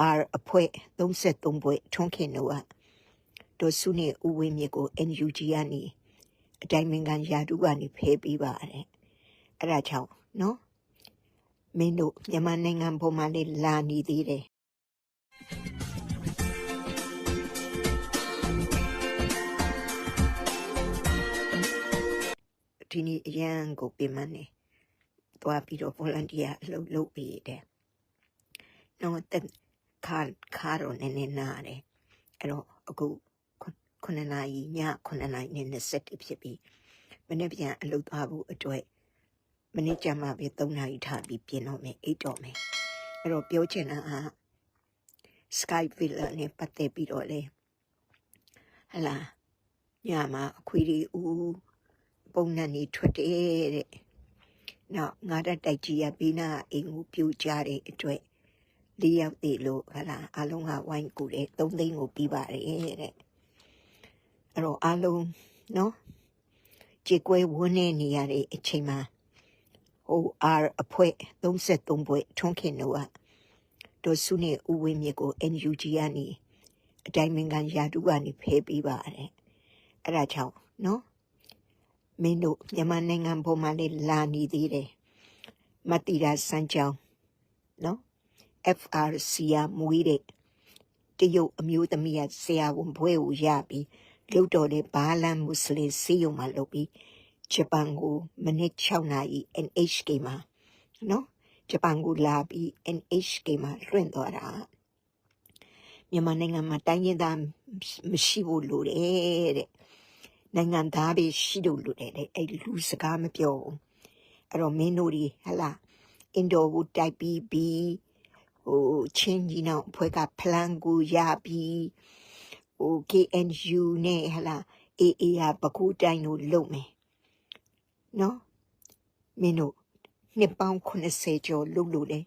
OR အဖွဲ့33ဖွဲ့ထွန်းခင်တို့ကဒေါ်စုနဲ့ဦးဝင်းမြင့်ကို NUG ကနေအတိုင်းမင်္ဂန်ယာတုကနေဖဲပေးပါတယ်အဲ့ဒါကြောင့်နော်မင်းတို့မြန်မာနိုင်ငံပေါ်မှာလေလာနေသေးတယ်ဒီနေ့အရန်ကိုပြင်မနေသွားပြီးတော့ volunteer အလုပ်လုပ်ပေးတယ်နော်တက် ခါခါတော့နည်းနည်းနားတယ်အဲ့တော့အခုခု9နာရီည9နာရီနဲ့20ဖြစ်ပြီးမနေ့ပြန်အလုပ်သွားဖို့အတွက်မနေ့ကျမှပဲ3နာရီထားပြီးပြင်တော့မယ်အိတ်တော့မယ်အဲ့တော့ပြောချင်တာက Skype villa နဲ့ပတ်သက်ပြီးတော့လေဟလာညမှာအခွေတွေဦးပုံနဲ့နေထွက်တယ်တဲ့နောက်ငါတက်တိုက်ကြီးရဘေးနာအိမ်ကိုပြူကြတဲ့အတွက် လေးယောက်တည်လို့ဟလာအလုံးကဝိုင်းကူတယ်3သိန်းကိုပြီးပါတယ်တဲ့အဲ့တော့အလုံးနော်ကြေကွဲဝန်းနေနေရတဲ့အချိန်မှာဟို R အဖွဲ့33ဖွဲ့ထွန်းခင်တို့ကဒေါ်စုနဲ့ဦးဝင်းမြင့်ကို NUG ကနေအတိုင်းမင်္ဂန်ယာတုကနေဖဲပေးပါတယ်အဲ့ဒါကြောင့်နော်မင်းတို့မြန်မာနိုင်ငံပေါ်မှာလေလာနေသေးတယ်မတိရာစမ်းကြောင်းနော် FRC ရမွေးတဲ့တရုတ်အမျိုးသမီးကဆရာဝန်ဘွဲကိုရပြီးလုတ်တော်တဲ့ဘာလန်မွတ်စလင်စီယုံမှာလုပ်ပြီးဂျပန်ကိုမိနစ်6နာရီ NHK မှာနော်ဂျပန်ကိုလာပြီး NHK မှာလွှင့်သွားတာမြန်မာနိုင်ငံမှာတိုင်းရင်းသားမရှိဘူးလို့တဲ့တဲ့နိုင်ငံသားပဲရှိလို့လို့တဲ့အဲ့ဒီလူစကားမပြောဘူးအဲ့တော့မင်းတို့ဒီဟလာအင်ဒိုကိုတိုက်ပြီးပြီး ဟိုချင်းကြီးနောက်အဖွဲ့ကဖလန်ကိုရပြီးဟို KNU နဲ့ဟလာ AA ရပကူတိုင်းကိုလုံမယ်နော်မင်းတို့နှစ်ပေါင်း80ကျော်လုံလို့လေ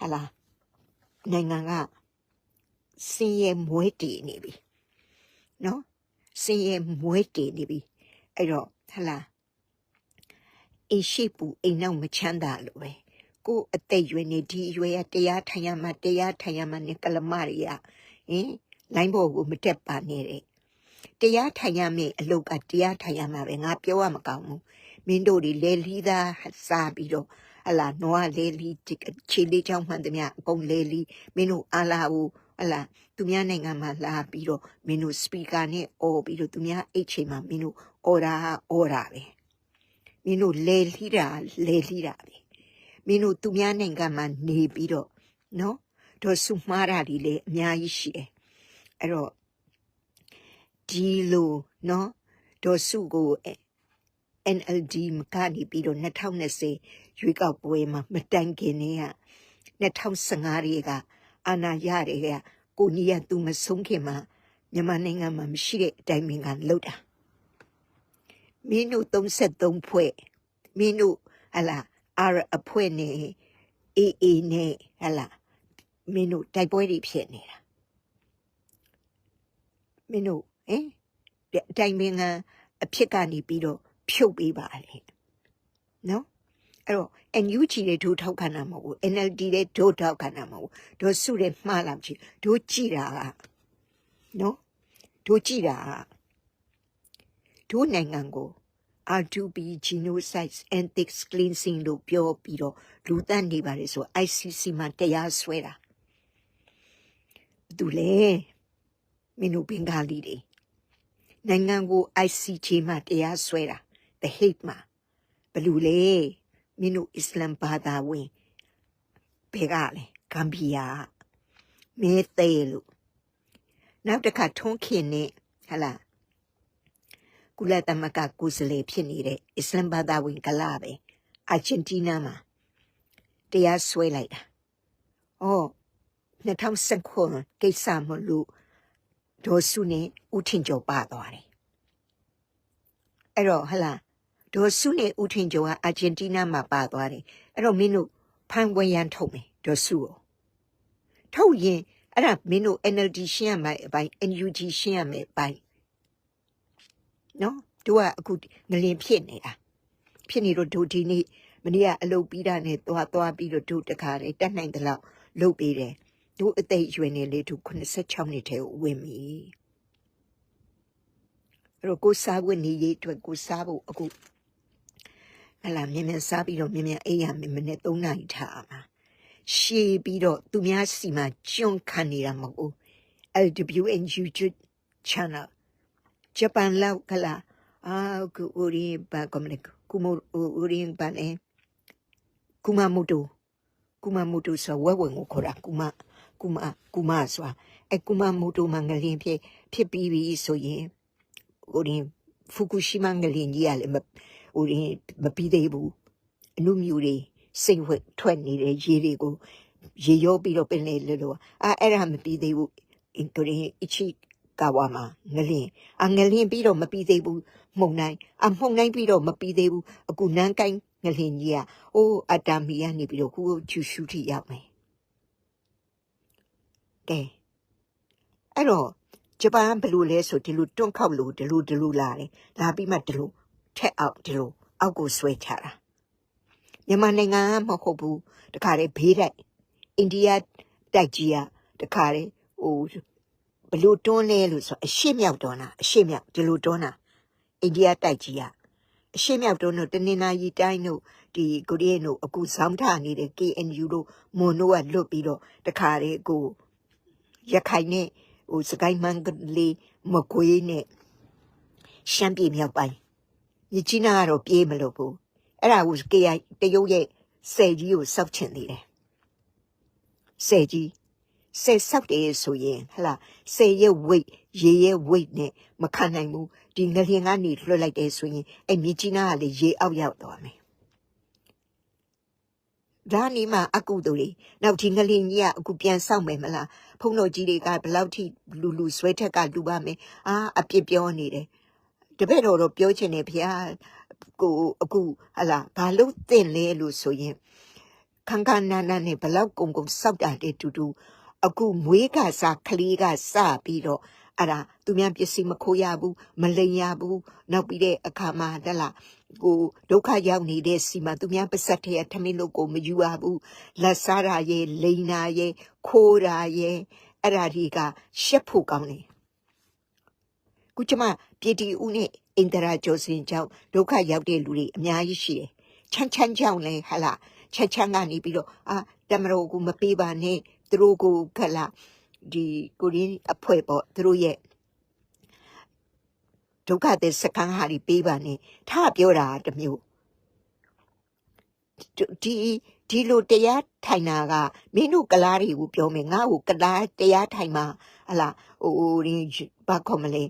ဟလာနိုင်ငံကစင်ရဲမွဲတည်နေပြီနော်စင်ရဲမွဲတည်နေပြီအဲ့တော့ဟလာအိရှိပူအိမ်နောက်မချမ်းသာလို့ပဲ ကိုယ်အသက်ရွယ်နေဒီအရွယ်ကတရားထိုင်ရမှတရားထိုင်ရမှနဲ့ကလမတွေကဟင်လိုင်းဘော်ကိုမတက်ပါနဲ့တဲ့တရားထိုင်ရမယ့်အလုပ်ကတရားထိုင်ရမှာပဲငါပြောရမကောင်းဘူးမင်းတို့တွေလဲလီသားစားပြီးတော့ဟလာနွားလဲလီခြေလေးချောင်းမှန်သမျှအကုန်လဲလီမင်းတို့အာလာဘူးဟလာသူများနိုင်ငံမှာလာပြီးတော့မင်းတို့စပီကာနဲ့អော်ပြီးတော့သူများအိတ်ချိန်မှာမင်းတို့အော်တာအော်တာပဲမင်းတို့လဲလီတာလဲလီတာပဲ မင်းတို့သူများနိုင်ငံမှာနေပြီးတော့နော်တော့စုမှားတာဒီလေအများကြီးရှိတယ်အဲ့တော့ဒီလိုနော်ဒေါ်စုကို NLD မကနေပြီးတော့2020ရွေးကောက်ပွဲမှာမတိုင်ခင်နေက2015ရေကအာနာရတဲ့ကကိုကြီးကသူမဆုံးခင်မှာမြန်မာနိုင်ငံမှာမရှိတဲ့အတိုင်းမင်္ဂန်လောက်တာမင်းတို့33ဖွဲ့မင်းတို့ဟလာ R အဖွဲ့နဲ့ AA နဲ့ဟလာမင်းတို့တိုက်ပွဲတွေဖြစ်နေတာမင်းတို့ဟင်အတိုင်းမင်္ဂန်အဖြစ်ကနေပြီးတော့ဖြုတ်ပေးပါလေနော်အဲ့တော့ NUG တွေဒိုးထောက်ခံတာမဟုတ်ဘူး NLD တွေဒိုးထောက်ခံတာမဟုတ်ဘူးတို့စုတွေမှားလာချင်ဒိုးကြည်တာကနော်ဒိုးကြည်တာကဒိုးနိုင်ငံကို R2B genocide ethics cleansing လို့ပြောပြီးတော့လူတတ်နေပါလေဆို ICC မှာတရားစွဲတာသူလေမင်းတို့ဘင်္ဂါလီတွေနိုင်ငံကို ICJ မှာတရားစွဲတာ the hate မှာဘလူလေမင်းတို့အစ္စလမ်ဘာသာဝင်ဘယ်ကလဲဂမ်ဘီယာမဲသေးလို့နောက်တစ်ခါထုံးခင်နဲ့ဟလာ ကုလသမဂ္ဂကိုယ်စားလှယ်ဖြစ်နေတဲ့အစ္စလမ်ဘာသာဝင်ကလာပဲအာဂျင်တီးနားမှာတရားစွဲလိုက်တာ။အော်2019ခုကိစ္စမလို့ဒေါ်စုနဲ့ဦးထင်ကျော်ပါသွားတယ်။အဲ့တော့ဟလာဒေါ်စုနဲ့ဦးထင်ကျော်ကအာဂျင်တီးနားမှာပါသွားတယ်။အဲ့တော့မင်းတို့ဖန်ပွဲရန်ထုတ်မယ်ဒေါ်စုကိုထုတ်ရင်အဲ့ဒါမင်းတို့ NLD ရှင်းရမယ်အပိုင်း NUG ရှင်းရမယ်အပိုင်း နော်တို့ကအခုငလင်ဖြစ်နေတာဖြစ်နေတော့တို့ဒီနေ့မနေ့ကအလုပ်ပြီးတာနဲ့သွားသွားပြီးတော့တို့တခါလေတက်နိုင်တဲ့လောက်လုပ်ပေးတယ်တို့အသက်အရွယ်နဲ့လေတို့86နှစ်ထဲကိုဝင်ပြီအဲ့တော့ကိုယ်စားဝတ်နေရေးအတွက်ကိုယ်စားဖို့အခုဟလာမြင်မြင်စားပြီးတော့မြင်မြင်အိမ်ရမယ်မနေ့3နာရီထားမှာရှည်ပြီးတော့သူများစီမှာကျွန်းခံနေတာမဟုတ်ဘူး LWN YouTube channel ဂျပန်လောက်ကလာအာကူဦးရင်ဘာကမလဲကူမိုဦးရင်ဘာလဲကူမမိုတိုကူမမိုတိုဆိုဝဲဝင်ကိုခေါ်တာကူမကူမကူမဆိုတာအဲကူမမိုတိုမငလင်းဖြစ်ဖြစ်ပြီးပြီဆိုရင်ဦးရင်ဖူကူရှိမငလင်းကြီးရလေမဦးရင်မပြီးသေးဘူးအနုမြူတွေစိတ်ဝက်ထွက်နေတဲ့ရေတွေကိုရေရောပြီးတော့ပင်လေလို့လို့အာအဲ့ဒါမပြီးသေးဘူးအင်္ဂရိအချီ ကဝါမှာငလင်းအငလင်းပြီးတော့မပြီးသေးဘူးမှုန်နိုင်အမှုန်နိုင်ပြီးတော့မပြီးသေးဘူးအခုနန်းကိုင်းငလင်းကြီးကအိုးအတ္တမီကနေပြီးတော့ခုချူရှူထိရောက်မယ်ကဲအဲ့တော့ဂျပန်ကဘယ်လိုလဲဆိုဒီလိုတွန့်ခောက်လို့ဒီလိုဒီလိုလာတယ်လာပြီးမှဒီလိုထက်အောက်ဒီလိုအောက်ကိုဆွဲချတာမြန်မာနိုင်ငံကမဟုတ်ဘူးတခါတည်းဘေးတိုက်အိန္ဒိယတိုက်ကြီးကတခါတည်းဟို ဘယ်လို့တွန်းလဲလို့ဆိုအရှိမြောက်တွန်းတာအရှိမြောက်ဒီလိုတွန်းတာအိန္ဒိယတိုက်ကြီးကအရှိမြောက်တွန်းတို့တနင်္လာရီတိုင်းတို့ဒီကိုရီးယားတို့အခုဇောင်းထနေတဲ့ KNU တို့မွန်တို့ကလွတ်ပြီးတော့တခါတည်းကိုရခိုင်နဲ့ဟိုစကိုင်းမန်ကလေးမကွေးနဲ့ရှမ်းပြည်မြောက်ပိုင်းမြစ်ကြီးနားကတော့ပြေးမလို့ဘူးအဲ့ဒါကို KI တရုတ်ရဲ့ဆယ်ကြီးကိုစောက်ချင်သေးတယ်ဆယ်ကြီး ဆယ်စောက်တယ်ဆိုရင်ဟလာဆယ်ရဲ့ weight ရေရဲ့ weight နဲ့မခံနိုင်ဘူးဒီငလျင်ကနေလွှတ်လိုက်တယ်ဆိုရင်အဲ့မြစ်ကြီးနားကလေရေအောက်ရောက်သွားမယ်ဒါနီမှာအကုတူတွေနောက်ဒီငလျင်ကြီးကအခုပြန်ဆောက်မယ်မလားဖုံတော်ကြီးတွေကဘယ်လောက်ထိလူလူဆွဲထက်ကလူပါမယ်အာအပြစ်ပြောနေတယ်တပည့်တော်တော့ပြောချင်တယ်ဗျာကိုအခုဟလာဘာလို့တင်လဲလို့ဆိုရင်ခန်းခန်းနာနာနဲ့ဘလောက်ကုံကုံစောက်တာတဲ့တူတူ အခုမွေးကစားကလေးကစပြီးတော့အဲ့ဒါသူများပစ္စည်းမခိုးရဘူးမလိန်ရဘူးနောက်ပြီးတဲ့အခါမှာတလားကိုဒုက္ခရောက်နေတဲ့စီမှာသူများပါစက်တဲ့ထမင်းလို့ကိုမယူရဘူးလက်စားတာရဲ့လိန်တာရဲ့ခိုးတာရဲ့အဲ့ဒါတွေကရှက်ဖို့ကောင်းတယ်ခုကျမပြည်တီဦးနဲ့အင်တရာကျော်စင်ကြောင့်ဒုက္ခရောက်တဲ့လူတွေအများကြီးရှိတယ်ချမ်းချမ်းကြောင့်လဲဟလာချက်ချမ်းကနေပြီးတော့အာတမတော်ကိုမပေးပါနဲ့ သူတို့ကိုခလာဒီကိုရင်းအဖွဲ့ပေါ့သူတို့ရဲ့ဒုက္ခတဲ့စကန်ဟာဒီပေးပါနဲ့ထားပြောတာတစ်မျိုးဒီဒီလိုတရားထိုင်တာကမင်းတို့ကလားတွေကိုပြောမယ်ငါ့ကိုကလားတရားထိုင်မှာဟလာဟိုရင်းဘာခေါ်မလဲ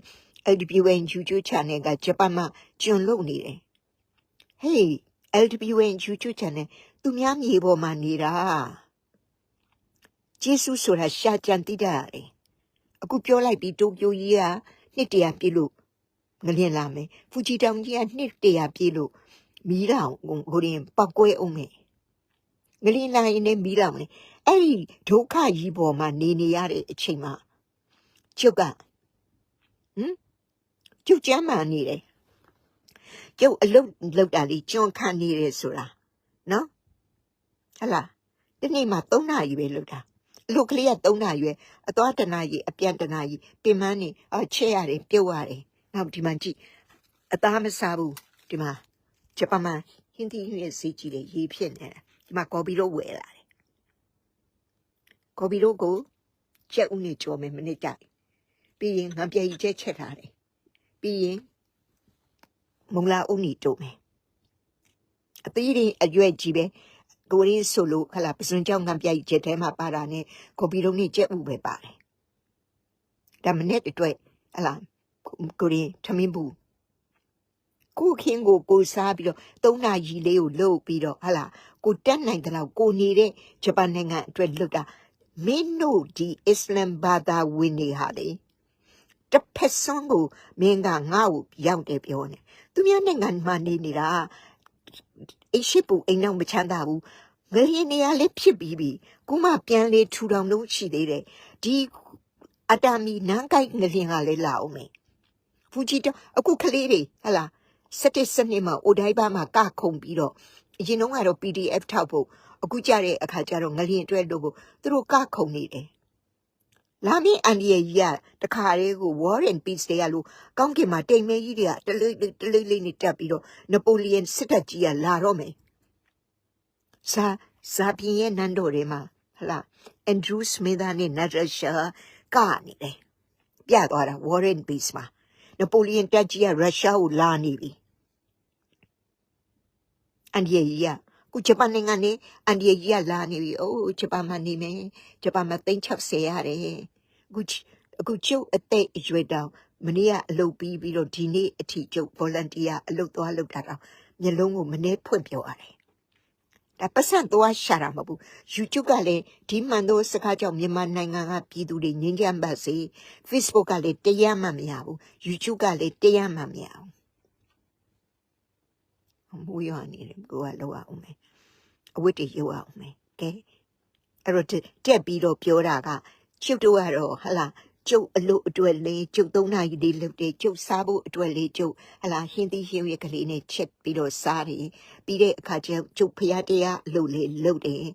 LWN YouTube channel ကဂျပန်မှာကျွန်းလုံနေတယ် Hey LWN YouTube channel သူများမြေပေါ်မှာနေတာ ဂျေဆုဆိုတာရှာကြံတိတာရတယ်အခုပြောလိုက်ပြီးတိုကျိုကြီးကနှစ်တရာပြည့်လို့ငလျင်လာမယ်ဖူဂျီတောင်ကြီးကနှစ်တရာပြည့်လို့မီးလောင်ဟိုရင်ပောက်ကွဲအောင်မယ်ငလျင်လာရင်လည်းမီးလောင်မယ်အဲ့ဒီဒုက္ခကြီးပေါ်မှာနေနေရတဲ့အချိန်မှာကျုပ်ကဟမ်ကျုပ်ကျမ်းမာနေတယ်ကျုပ်အလုပ်လုပ်တာလေးကျွန်းခံနေတယ်ဆိုတာနော်ဟလာဒီနေ့မှ3နာရီပဲလုပ်တာ အလုပ်ကလေးက3နာရီပဲအသွားတနာရီအပြန်တနာရီပင်မနေအချက်ရတယ်ပြုတ်ရတယ်နောက်ဒီမှာကြည့်အသားမစားဘူးဒီမှာဂျပန်မှာဟင်းသီးရဲ့စီကြီးတွေရေးဖြစ်နေတာဒီမှာကော်ပီတို့ဝယ်လာတယ်ကော်ပီတို့ကိုကြက်ဥနဲ့ကြော်မယ်မနစ်ကြိုက်ပြီးရင်ငါပြည့်ကြီးချက်ချက်ထားတယ်ပြီးရင်မုံလာဥနီတို့မယ်အသေးတွေအရွက်ကြီးပဲ ကိုရင်းဆိုလို့ခလာပစွန်ကြောင့်ငံပြိုက်ချက်ထဲမှာပါတာနဲ့ကိုပီလုံးနဲ့ကြက်ဥပဲပါတယ်ဒါမနဲ့တွေ့ဟလာကိုရင်းထမင်းဘူးကိုခင်ကိုကိုစားပြီးတော့သုံးနာရီလေးကိုလှုပ်ပြီးတော့ဟလာကိုတက်နိုင်တဲ့လောက်ကိုနေတဲ့ဂျပန်နိုင်ငံအတွက်လွတ်တာမင်းတို့ဒီအစ္စလမ်ဘာသာဝင်တွေဟာလေတစ်ဖက်ဆုံးကိုမင်းကငါ့ကိုရောက်တယ်ပြောနေသူများနိုင်ငံမှာနေနေတာ အိရှိပူအိမ်တော့မချမ်းသာဘူးငလျင်နေရာလေးဖြစ်ပြီးပြီကုမပြန်လေထူထောင်လို့ရှိသေးတယ်ဒီအတာမီနန်းကိုက်ငလျင်ကလည်းလာအောင်မယ်ဖူဂျီတော့အခုကလေးတွေဟလာစက်တစ်စနစ်မှာအိုဒိုင်ဘာမှာကခုံပြီးတော့အရင်တော့ကတော့ PDF ထောက်ဖို့အခုကြတဲ့အခါကျတော့ငလျင်အတွက်လို့ဖို့သူတို့ကခုံနေတယ် လာမင်းအန်ဒီရဲ့ကြီးကတခါလေးကို War and Peace တွေကလို့ကောင်းကင်မှာတိမ်မဲကြီးတွေကတလေးလေးတလေးလေးနဲ့တက်ပြီးတော့နပိုလီယန်စစ်တပ်ကြီးကလာတော့မယ်။စာစာပြင်းရဲ့နန်းတော်တွေမှာဟလာအန်ဒရူးစမစ်သားနဲ့နတ်ရရှာကနေတယ်။ပြသွားတာ War and Peace မှာနပိုလီယန်တက်ကြီးကရုရှားကိုလာနေပြီ။အန်ဒီရဲ့ကြီးက ခုဂျပန်နိုင်ငံနဲ့အန်ဒီရဲ့ကြီးကလာနေပြီ။အိုးဂျပန်မှာနေမယ်။ဂျပန်မှာသိန်း60ရတယ်။အခုချအခုကျုပ်အသက်အရွယ်တောင်မနေ့ကအလုပ်ပြီးပြီးတော့ဒီနေ့အထိကျုပ် volunteer အလုပ်သွားလုပ်တာတော့မျက်လုံးကိုမနှဲဖွင့်ပြောရတယ်။ဒါပတ်စံသွားရှာတာမဟုတ်ဘူး YouTube ကလည်းဒီမှန်သောစကားကြောင့်မြန်မာနိုင်ငံကပြည်သူတွေငြင်းကြမ်းပါစေ Facebook ကလည်းတရားမှမရဘူး YouTube ကလည်းတရားမှမရဘူး။ မိုးရွာနေတယ်ကိုကလောက်အောင်မယ်အဝတ်တွေရုပ်အောင်မယ်ကဲအဲ့တော့တက်တက်ပြီးတော့ပြောတာကကျုပ်တို့ကတော့ဟလာကျုပ်အလို့အတွက်လေးကျုပ်သုံးနာရီလေးလုပ်တယ်ကျုပ်စားဖို့အတွက်လေးကျုပ်ဟလာဟင်းသီးဟင်းရွက်ကလေးနဲ့ချက်ပြီးတော့စားတယ်ပြီးတဲ့အခါကျကျုပ်ဖရားတရားအလုပ်လေးလုပ်တယ်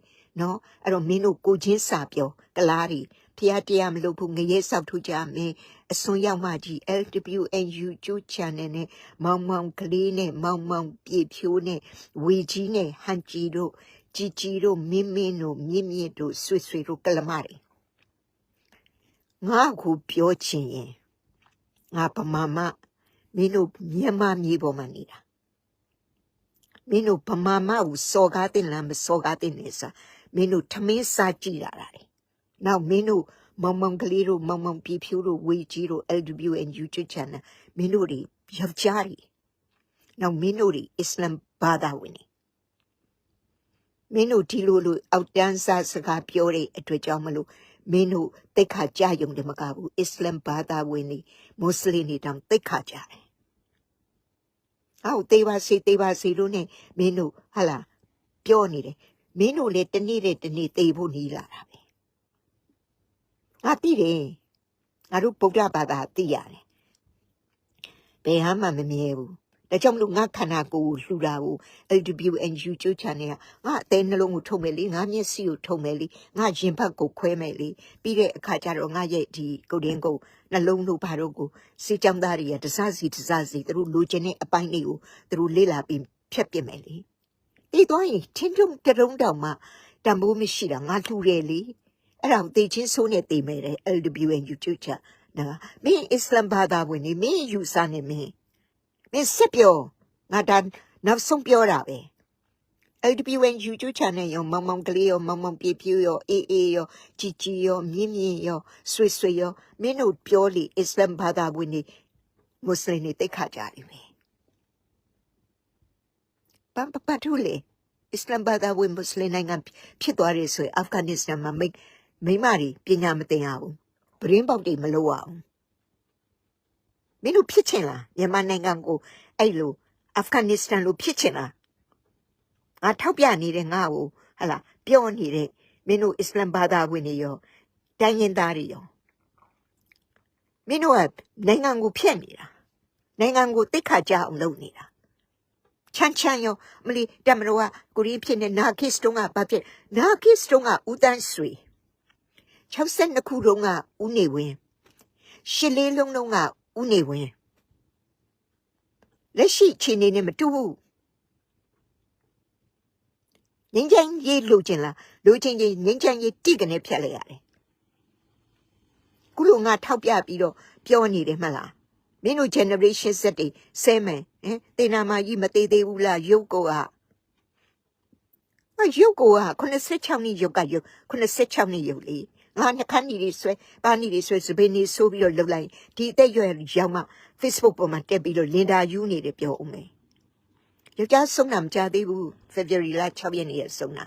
နော်အဲ့တော့မင်းတို့ကိုချင်းစာပြောကလားတွေ ဖရားတရားမလုပ်ဘူးငရဲဆောက်ထူကြမယ်အစွန်ရောက်မှကြီး LWNU ကျူ channel နဲ့မောင်မောင်ကလေးနဲ့မောင်မောင်ပြေဖြိုးနဲ့ဝေကြီးနဲ့ဟန်ကြီးတို့ជីជីတို့မင်းမင်းတို့မြင့်မြင့်တို့ဆွေဆွေတို့ကလမတွေငါ့ကိုပြောချင်ရင်ငါဗမာမမင်းတို့မြန်မာမြေပေါ်မှာနေတာမင်းတို့ဗမာမကိုစော်ကားတဲ့လားမစော်ကားတဲ့နေစားမင်းတို့ထမင်းစားကြည့်လာတာလေ နောက်မင်းတို့မောင်မောင်ကလေးတို့မောင်မောင်ပြေဖြိုးတို့ဝေကြီးတို့ LWN YouTube channel မင်းတို့တွေယောက်ျားတွေနောက်မင်းတို့တွေအစ္စလမ်ဘာသာဝင်တွေမင်းတို့ဒီလိုလိုအောက်တန်းစားစကားပြောတဲ့အတွက်ကြောင့်မလို့မင်းတို့တိတ်ခါကြယုံတယ်မကဘူးအစ္စလမ်ဘာသာဝင်တွေမွတ်စလင်တွေတောင်တိတ်ခါကြတယ်ဟောတေးပါစီတေးပါစီလို့ ਨੇ မင်းတို့ဟာလာပြောနေတယ်မင်းတို့လည်းတနေ့တဲ့တနေ့တေးဖို့နီးလာတာပဲ ငါသိတယ်ငါတို့ဗုဒ္ဓဘာသာသိရတယ်ဘယ်ဟာမှမမြဲဘူးဒါကြောင့်မလို့ငါခန္ဓာကိုယ်ကိုလှူတာကို LWNU ကျိုးချန်နဲ့ငါအသေးနှလုံးကိုထုံမယ်လေငါမျက်စိကိုထုံမယ်လေငါရင်ဘတ်ကိုခွဲမယ်လေပြီးတဲ့အခါကျတော့ငါရဲ့ဒီကုတ်တင်းကိုနှလုံးတို့ဘာတို့ကိုစေချောင်းသားတွေကတစားစီတစားစီသူတို့လိုချင်တဲ့အပိုင်းတွေကိုသူတို့လေ့လာပြီးဖြတ်ပြစ်မယ်လေပြီးတော့ရင်ထင်းထုံတရုံးတောင်မှတံမိုးမရှိတာငါလှူတယ်လေ အဲ့ဒါကိုတေချင်းဆိုးနဲ့တေမယ်တဲ့ LWNU ကျိုးချန်နော်မင်းအစ္စလမ်ဘာသာဝင်နေမင်းယူဆနေမင်းမင်းစစ်ပြောငါဒါနောက်ဆုံးပြောတာပဲ LWN YouTube channel ရောမောင်မောင်ကလေးရောမောင်မောင်ပြေပြူရောအေးအေးရောជីជីရောမြင့်မြင့်ရောဆွေဆွေရောမင်းတို့ပြောလေအစ္စလမ်ဘာသာဝင်တွေမွတ်စလင်တွေတိတ်ခါကြတယ်ပဲပမ်ပပတ်ထူလေအစ္စလမ်ဘာသာဝင်မွတ်စလင်နိုင်ငံဖြစ်သွားတယ်ဆိုရင်အာဖဂန်နစ္စတန်မှာမိ မိမတွေပညာမသင်ရဘူးပရင်းပေါက်တွေမလုပ်ရအောင်မင်းတို့ဖြစ်ချင်လားမြန်မာနိုင်ငံကိုအဲ့လိုအာဖဂန်နစ္စတန်လိုဖြစ်ချင်လားငါထောက်ပြနေတဲ့ငါ့ကိုဟလာပြောနေတဲ့မင်းတို့အစ္စလမ်ဘာသာဝင်တွေရောတိုင်းရင်းသားတွေရောမင်းတို့ကနိုင်ငံကိုဖျက်နေတာနိုင်ငံကိုတိတ်ခါကြအောင်လုပ်နေတာချမ်းချမ်းရောမလီတမတော်ကကိုရီးဖြစ်နေနာခစ်တုံးကဘာဖြစ်နာခစ်တုံးကဦးတန်းဆွေ 62ခုတုံးကဦးနေဝင်းရှစ်လေးလုံးလုံးကဦးနေဝင်းလက်ရှိခြေနေနဲ့မတူဘူးငင်းချင်ရေးလိုချင်လားလိုချင်ချင်းငင်းချင်ရေးတိကနေဖြတ်လိုက်ရတယ်ခုလိုငါထောက်ပြပြီးတော့ပြောနေတယ်မှတ်လားမင်းတို့ generation Z တွေဆဲမယ်ဟင်တေနာမကြီးမသေးသေးဘူးလားရုပ်ကိုကငါရုပ်ကိုက86နှစ်ရုပ်ကရုပ်86နှစ်ရုပ်လေ ငါနှခမ်းညီတွေဆွဲပါညီတွေဆွဲစပင်းနေဆိုးပြီးတော့လှုပ်လိုက်ဒီအသက်ရွယ်ရောက်မှ Facebook ပေါ်မှာတက်ပြီးတော့လင်တာယူနေတယ်ပြောဦးမယ်ယောက်ျားဆုံးတာမကြသေးဘူး February လ6ရက်နေ့ရဆုံးတာ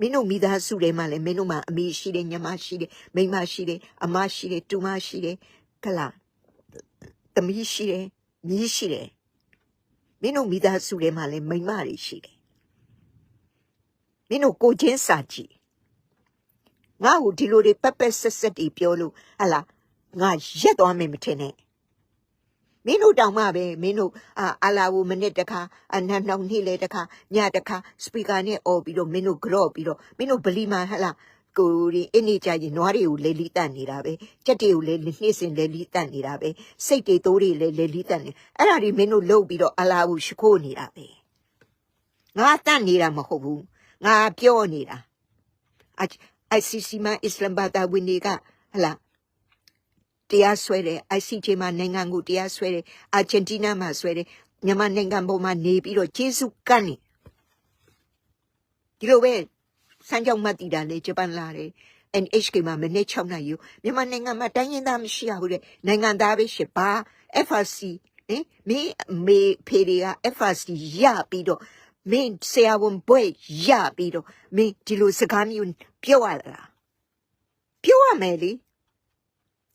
မင်းတို့မိသားစုတွေမှာလည်းမင်းတို့မှာအမေရှိတယ်ညီမရှိတယ်မိန်းမရှိတယ်အမရှိတယ်တူမရှိတယ်ခလားသမီးရှိတယ်မြီးရှိတယ်မင်းတို့မိသားစုတွေမှာလည်းမိန်းမတွေရှိတယ်မင်းတို့ကိုချင်းစာကြည့် ငါ့ကိုဒီလိုတွေပက်ပက်ဆက်ဆက်တွေပြောလို့ဟလာငါရက်သွားမယ်မထင်နဲ့မင်းတို့တောင်မှပဲမင်းတို့အာအလာဝမနစ်တခါအနန်နှောင်နေ့လေတခါညတခါစပီကာနဲ့អော်ပြီးတော့မင်းတို့ကြော့ပြီးတော့မင်းတို့ဗလီမာဟလာကိုရီအင်းနေကြရင်နွားတွေကိုလေလီတက်နေတာပဲကြက်တွေကိုလေနှိမ့်စင်လေလီတက်နေတာပဲစိတ်တွေတိုးတွေလေလေလီတက်နေအဲ့ဒါဒီမင်းတို့လှုပ်ပြီးတော့အလာဘူးရှိခိုးနေတာပဲငါတတ်နေတာမဟုတ်ဘူးငါပြောနေတာအ ICC မှာအစ္စလမ်ဘာသာဝင်တွေကဟလာတရားစွဲတယ် ICJ မှာနိုင်ငံကိုတရားစွဲတယ်အာဂျင်တီးနားမှာစွဲတယ်မြန်မာနိုင်ငံပေါ်မှာနေပြီးတော့ဂျေစုကန်းနေဒီလိုပဲစမ်းကြောင်းမှတ်တည်တာလေဂျပန်လာတယ် NHK မှာမနေ့6နိုင်ယူမြန်မာနိုင်ငံမှာတိုင်းရင်းသားမရှိရဘူးတဲ့နိုင်ငံသားပဲရှိပါ FRC ဟင်မင်းမေဖေတွေက FRC ရပြီးတော့ မင်းဆရာဝန်ဘွဲရပြီးတော့မင်းဒီလိုစကားမျိုးပြောရလားပြောရမယ်လေ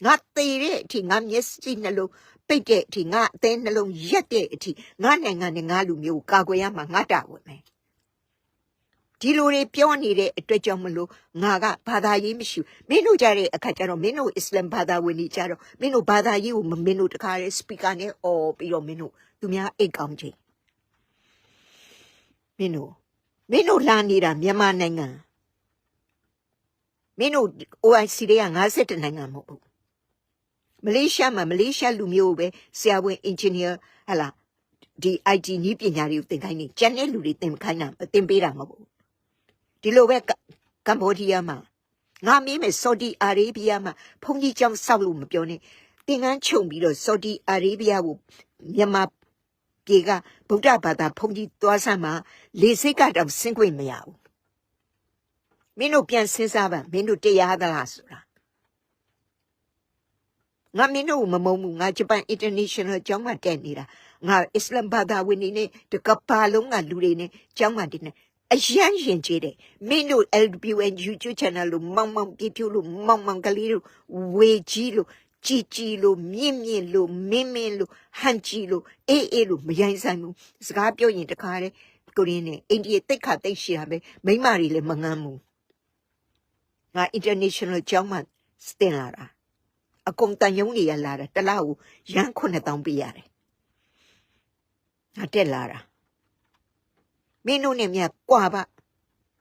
ငါတေတဲ့အထိငါမျက်စိနှလုံးပိတ်တဲ့အထိငါအသေးနှလုံးရက်တဲ့အထိငါနိုင်ငံနဲ့ငါလူမျိုးကိုကာကွယ်ရမှာငါတာဝန်မယ်ဒီလိုတွေပြောနေတဲ့အတွက်ကြောင့်မလို့ငါကဘာသာရေးမရှိဘူးမင်းတို့ကြတဲ့အခါကျတော့မင်းတို့အစ္စလမ်ဘာသာဝင်တွေကြတော့မင်းတို့ဘာသာရေးကိုမမင်းတို့တခါရဲစပီကာနဲ့អော်ပြီးတော့မင်းတို့သူများအိတ်ကောင်းချိန် မင်းတို့မင်းတို့လာနေတာမြန်မာနိုင်ငံမင်းတို့ OIC တွေက50နိုင်ငံမဟုတ်ဘူးမလေးရှားမှာမလေးရှားလူမျိုးပဲဆရာဝန်အင်ဂျင်နီယာဟလာဒီ IT နည်းပညာတွေကိုသင်ခိုင်းနေကျန်တဲ့လူတွေသင်ခိုင်းတာသင်ပေးတာမဟုတ်ဘူးဒီလိုပဲကကမ္ဘောဒီးယားမှာငါမင်းမယ်ဆော်ဒီအာရေဗျမှာဘုန်းကြီးကျောင်းဆောက်လို့မပြောနဲ့သင်္ကန်းခြုံပြီးတော့ဆော်ဒီအာရေဗျကိုမြန်မာ ပြေကဗုဒ္ဓဘာသာဘုန်းကြီးသွားဆမ်းမှာလေစိတ်ကတော့ဆင်းခွင့်မရဘူးမင်းတို့ပြန်စဉ်းစားပါမင်းတို့တရားသလားဆိုတာငါမင်းတို့ကိုမမုန်းဘူးငါဂျပန် international ကျောင်းမှာတက်နေတာငါအစ္စလမ်ဘာသာဝင်တွေနဲ့တကပါလုံးကလူတွေနဲ့ကျောင်းမှာတင်နေအရန်ရင်ကျေးတယ်မင်းတို့ LWN YouTube channel လို့မောင်မောင်ပြပြလို့မောင်မောင်ကလေးလို့ဝေကြီးလို့ ကြည်ကြည်လို့မြင့်မြင့်လို့မင်းမင်းလို့ဟန်ကြည်လို့အေးအေးလို့မရိုင်းဆိုင်ဘူးစကားပြောရင်တခါတည်းကိုရင်းနဲ့အိန္ဒိယတိတ်ခါတိတ်ရှိတာပဲမိမတွေလည်းမငမ်းဘူးငါ international ကျောင်းမှာစတင်လာတာအကုန်တန်ယုံနေရလာတာတစ်လောက်ကိုရန်9000ပေးရတယ်ငါတက်လာတာမင်းတို့နဲ့မြတ်ကွာပါ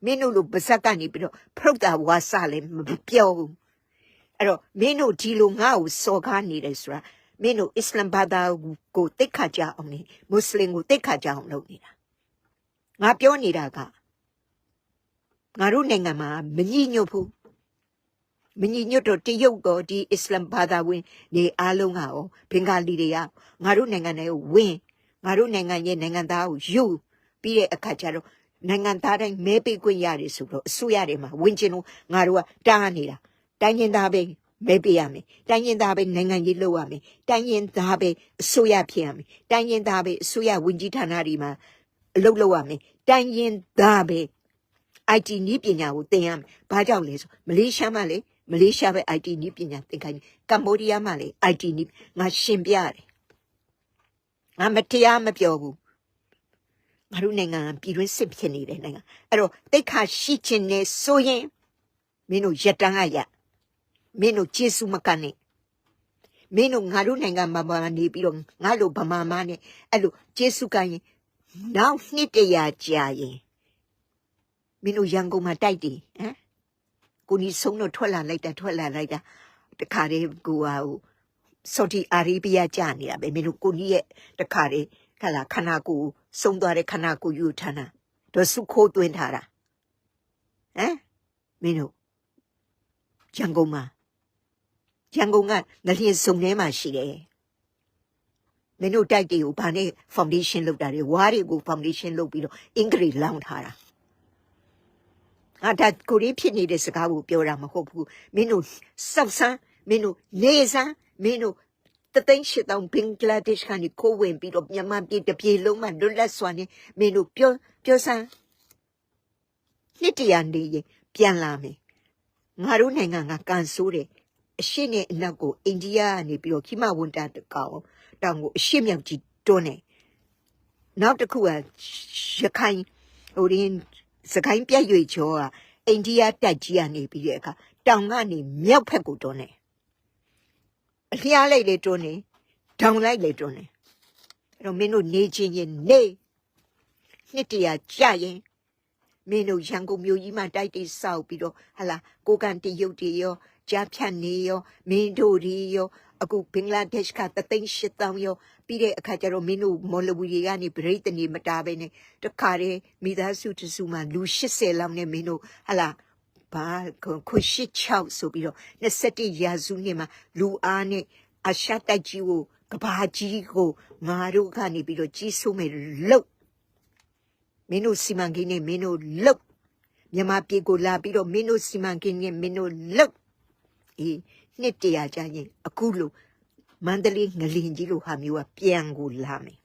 မင်းတို့လိုပါဇက်ကနေပြီးတော့ဖရုတ်တာဝါစလည်းမပြောဘူး အဲ့တော့မင်းတို့ဒီလိုငါ့ကိုစော်ကားနေတယ်ဆိုတာမင်းတို့အစ္စလမ်ဘာသာကိုတိတ်ခါကြအောင်နေမွတ်စလင်ကိုတိတ်ခါကြအောင်လုပ်နေတာငါပြောနေတာကငါတို့နိုင်ငံမှာမညီညွတ်ဘူးမညီညွတ်တော့တရုတ်ကဒီအစ္စလမ်ဘာသာဝင်နေအားလုံးကရောဘင်္ဂါလီတွေကငါတို့နိုင်ငံထဲကိုဝင်ငါတို့နိုင်ငံရဲ့နိုင်ငံသားကိုယူပြီးတဲ့အခါကျတော့နိုင်ငံသားတိုင်းမဲပေးခွင့်ရတယ်ဆိုတော့အစိုးရတွေမှာဝင်ကျင်လို့ငါတို့ကတားနေတာ တိုင်းရင်သားပဲမဲပေးရမယ်တိုင်းရင်သားပဲနိုင်ငံရေးလုပ်ရမယ်တိုင်းရင်သားပဲအစိုးရဖြစ်ရမယ်တိုင်းရင်သားပဲအစိုးရဝင်ကြီးဌာနတွေမှာအလုပ်လုပ်ရမယ်တိုင်းရင်သားပဲ IT နည်းပညာကိုသင်ရမယ်ဘာကြောင့်လဲဆိုမလေးရှားမှာလေမလေးရှားပဲ IT နည်းပညာသင်ခိုင်းတယ်ကမ္ဘောဒီးယားမှာလေ IT နည်းငါရှင်းပြတယ်ငါမတရားမပြောဘူးငါတို့နိုင်ငံကပြည်တွင်းစစ်ဖြစ်နေတဲ့နိုင်ငံအဲ့တော့တိတ်ခါရှိချင်နေဆိုရင်မင်းတို့ရက်တန်းကရ မင်းတို့ကျေစုမကနဲ့မင်းတို့ငါတို့နိုင်ငံမှာပါနေပြီးတော့ငါလိုဗမာမနဲ့အဲ့လိုကျေစုကရင်နောက်နှစ်တရာကြာရင်မင်းတို့ရန်ကုန်မှာတိုက်တယ်ဟမ်ကိုကြီးဆုံးတော့ထွက်လာလိုက်တာထွက်လာလိုက်တာတခါတည်းကိုဟာဟိုဆော်ဒီအာရေဗျကြာနေတာပဲမင်းတို့ကိုကြီးရဲ့တခါတည်းခလာခနာကိုစုံသွားတဲ့ခနာကိုယူထားတာတော့စုခိုးသွင်းထားတာဟမ်မင်းတို့ရန်ကုန်မှာ ရန်ကုန်ကငလျင်စုံထဲမှာရှိတယ်မင်းတို့တိုက်တွေကိုဘာနဲ့ foundation လုပ်တာတွေဝါးတွေကို foundation လုပ်ပြီးတော့အင်္ဂလိပ်လောင်းထားတာငါဒါကိုရီးဖြစ်နေတဲ့စကားကိုပြောတာမဟုတ်ဘူးမင်းတို့စောက်ဆန်းမင်းတို့နေဆန်းမင်းတို့တသိန်းရှစ်တောင်ဘင်္ဂလားဒေ့ရှ်ကနေခိုးဝင်ပြီးတော့မြန်မာပြည်တစ်ပြည်လုံးမှာလွတ်လပ်စွာနေမင်းတို့ပြောပြောဆန်းနှစ်တရာနေရင်ပြန်လာမယ်ငါတို့နိုင်ငံကကန်ဆိုးတယ် အရှိနဲ့အနောက်ကိုအိန္ဒိယကနေပြီးတော့ခိမဝန်တာတကောင်တောင်ကိုအရှိမြောက်ကြီးတွန်းနေနောက်တစ်ခုကရခိုင်ဟိုရင်းစကိုင်းပြက်ရွေကျော်ကအိန္ဒိယတက်ကြီးကနေပြီးတဲ့အခါတောင်ကနေမြောက်ဘက်ကိုတွန်းနေအလျားလိုက်လေတွန်းနေဒေါင်လိုက်လေတွန်းနေအဲ့တော့မင်းတို့နေချင်းရင်နေနှစ်တရာကြာရင်မင်းတို့ရန်ကုန်မြို့ကြီးမှာတိုက်တိဆောက်ပြီးတော့ဟလာကိုကန်တရုတ်တွေရော ကြားဖြတ်နေရောမင်းတို့တွေရောအခုဘင်္ဂလားဒေ့ရှ်ကသသိန်း၈တောင်ရောပြီးတဲ့အခါကျတော့မင်းတို့မော်လဝီတွေကနေပြိတ္တနေမတားပဲနဲ့တခါတည်းမိသားစုတစုမှာလူ80လောက်နဲ့မင်းတို့ဟလာဘာခုရှိချောက်ဆိုပြီးတော့21ရာစုနှစ်မှာလူအားနဲ့အရှာတိုက်ကြီးကိုကဘာကြီးကိုငါတို့ကနေပြီးတော့ကြီးစိုးမယ်လို့မင်းတို့စီမံကိန်းနဲ့မင်းတို့လို့မြန်မာပြည်ကိုလာပြီးတော့မင်းတို့စီမံကိန်းနဲ့မင်းတို့လို့ အေးနှစ်တရာကြာရင်အခုလို့မန္တလေးငလင်ကြီးလိုဟာမျိုးကပြန်ကိုလာမယ်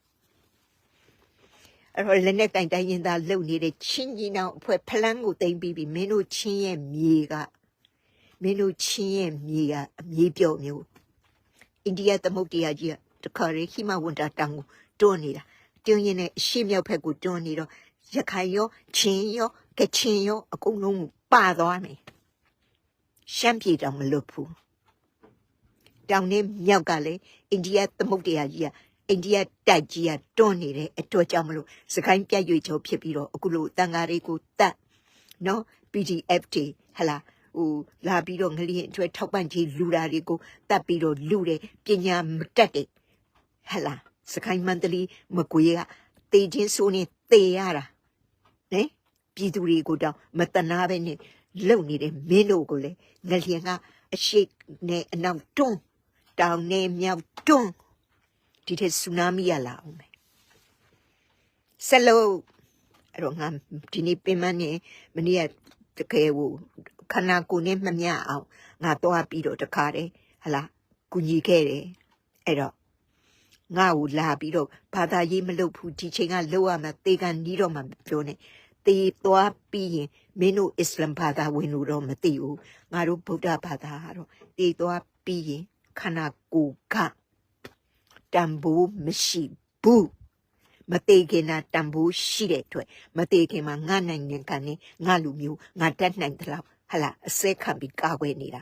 အဲ့တော့လက်နဲ့တိုင်တိုင်ရင်သာလုံနေတဲ့ချင်းကြီးနောင်အဖွဲ့ဖလန်းကိုတင်ပြီးပြီးမင်းတို့ချင်းရဲ့မြေကမင်းတို့ချင်းရဲ့မြေကအမြေပြော့မျိုးအိန္ဒိယသမုဒ္ဒရာကြီးကတခါရေခိမဝန်တာတောင်ကိုတွန်းနေတာတွန်းရင်နဲ့အရှိမြောက်ဘက်ကိုတွန်းနေတော့ရခိုင်ရောချင်းရောကချင်ရောအကုန်လုံးပါသွားမယ် ရှမ်းပြည်တောင်မလွတ်ဘူးတောင်နဲ့မြောက်ကလည်းအိန္ဒိယသမုဒ္ဒရာကြီးကအိန္ဒိယတိုက်ကြီးကတွန်းနေတဲ့အတွက်ကြောင့်မလို့စကိုင်းပြတ်ရွေချောဖြစ်ပြီးတော့အခုလိုတန်ဃာတွေကိုတတ်နော် PDF တွေဟလာဟိုလာပြီးတော့ငလျင်အကျွဲထောက်ပံ့ကြီးလူတာတွေကိုတတ်ပြီးတော့လူတယ်ပညာမတတ်တဲ့ဟလာစကိုင်းမန္တလေးမကွေးကတေချင်းဆိုးနေတေရတာနဲပြည်သူတွေကိုတော့မတနာပဲနဲ့ လုံနေတဲ့မင်းတို့ကိုလေငလျင်ကအရှိနဲ့အနောက်တွန်းတောင်နဲ့မြောက်တွန်းဒီထက်ဆူနာမီရလာအောင်မယ်ဆက်လို့အဲ့တော့ငါဒီနေ့ပင်မနဲ့မနေ့ကတကယ်ကိုခန္ဓာကိုယ်နဲ့မမျှအောင်ငါတော့ပြီးတော့တခါတည်းဟလာကူညီခဲ့တယ်အဲ့တော့ငါ့ကိုလာပြီးတော့ဘာသာရေးမလုပ်ဘူးဒီချိန်ကလောက်ရမှာတေကန်နီးတော့မှမပြောနဲ့တေသွားပြီးရင် မင်းတို့အစ္စလမ်ဘာသာဝင်လို့တော့မသိဘူးငါတို့ဗုဒ္ဓဘာသာကတော့တေသွားပြီးရင်ခန္ဓာကိုယ်ကတန်ဖိုးမရှိဘူးမသေးခင်ကတန်ဖိုးရှိတဲ့အတွက်မသေးခင်မှာငါနိုင်နေကနေငါလူမျိုးငါတတ်နိုင်တယ်လို့ဟလာအစဲခံပြီးကာကွယ်နေတာ